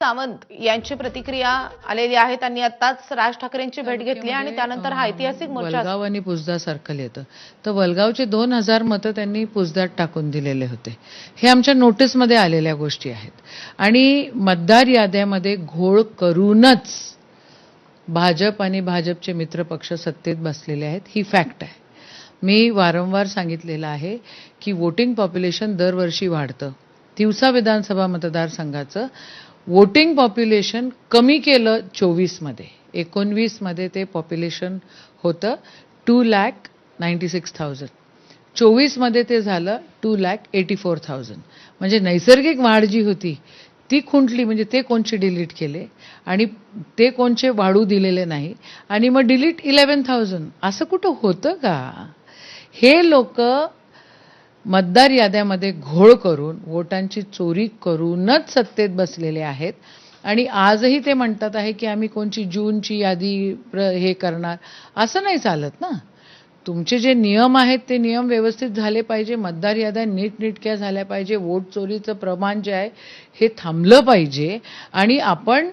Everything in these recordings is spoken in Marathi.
सावंत यांची प्रतिक्रिया आलेली आहे. त्यांनी आताच राज ठाकरेंची भेट घेतली आणि त्यानंतर हा ऐतिहासिक मोर्चा वलगाव आणि पुसदा सर्कल येतं तर वलगावचे दोन हजार मतं त्यांनी पुसदात टाकून दिलेले होते. हे आमच्या नोटीसमध्ये आलेल्या गोष्टी आहेत. आणि मतदार याद्यामध्ये घोळ करूनच भाजप आणि भाजपचे मित्रपक्ष सत्तेत बसलेले आहेत. ही फॅक्ट आहे. मी वारंवार सांगितलेलं आहे की वोटिंग पॉप्युलेशन दरवर्षी वाढतं. तिवसा विधानसभा मतदारसंघाचं वोटिंग पॉप्युलेशन कमी केलं चोवीसमध्ये एकोणवीसमध्ये ते पॉप्युलेशन होतं two lakh ninety six thousand चोवीसमध्ये ते झालं two lakh eighty four thousand म्हणजे नैसर्गिक वाढ जी होती ती खुंटली म्हणजे ते कोणचे डिलीट केले आणि ते कोणचे वाढू दिलेले नाही आणि मग डिलीट इलेवन थाउजंड असं कुठं होतं का? हे लोक मतदार याद्यामध्ये घोळ करून वोटांची चोरी करूनच सत्तेत बसलेले आहेत. आणि आजही ते म्हणतात आहे की आम्ही कोणची जूनची यादी प्र हे करणार? असं नाही चालत ना. तुमचे जे नियम आहेत ते नियम व्यवस्थित झाले पाहिजे. मतदार याद्या नीटनिटक्या झाल्या पाहिजे. वोट चोरीचं प्रमाण जे आहे हे थांबलं पाहिजे. आणि आपण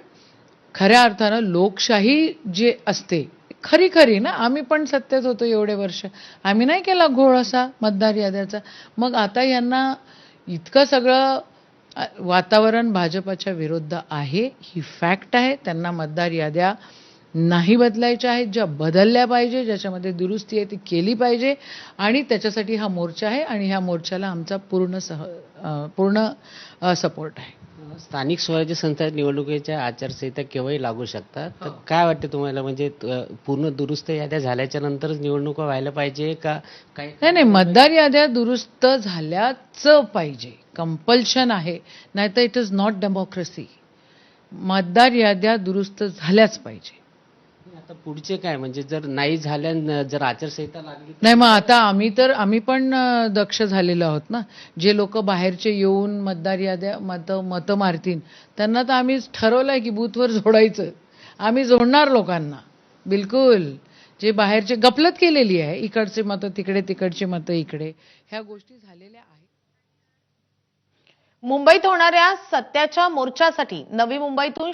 खऱ्या अर्थानं लोकशाही जे असते खरी खरी ना? आम्ही पण सत्तेत होतो एवढे वर्ष. आम्ही नाही केला घोळ असा मतदार याद्याचा. मग आता यांना इतकं सगळं वातावरण भाजपाच्या विरुद्ध आहे ही फॅक्ट आहे. त्यांना मतदार याद्या नाही बदलायच्या आहेत. ज्या बदलल्या पाहिजे ज्याच्यामध्ये दुरुस्ती आहे ती केली पाहिजे. आणि त्याच्यासाठी हा मोर्चा आहे आणि ह्या मोर्चाला आमचा पूर्ण सह पूर्ण सपोर्ट आहे. स्थानिक स्वराज्य संस्था निवडणुकीच्या आचारसंहिता केव्हाही लागू शकतात? तर काय वाटते तुम्हाला? म्हणजे पूर्ण दुरुस्त याद्या झाल्याच्या नंतरच निवडणुका व्हायला पाहिजे का काय नाही नाही मतदार याद्या दुरुस्त झाल्याच पाहिजे. कंपल्शन आहे. नाहीतर इट इज नॉट डेमोक्रेसी मतदार याद्या दुरुस्त झाल्याच पाहिजे. आता पुढचे काय? म्हणजे जर नाही झाल्या जर आचारसंहिता लागली नाही मग आता आम्ही तर आम्ही पण दक्ष झालेलो आहोत ना. जे लोक बाहेरचे येऊन मतदार याद्या मत मतं मारतील त्यांना तर आम्ही ठरवलंय की बूथवर जोडायचं. आम्ही जोडणार लोकांना. बिलकुल. जे बाहेरचे गपलत केलेली आहे इकडचे मतं तिकडे तिकडची मतं इकडे ह्या गोष्टी झालेल्या आहेत. मुंबईत होणाऱ्या सत्याच्या मोर्चासाठी नवी मुंबईतून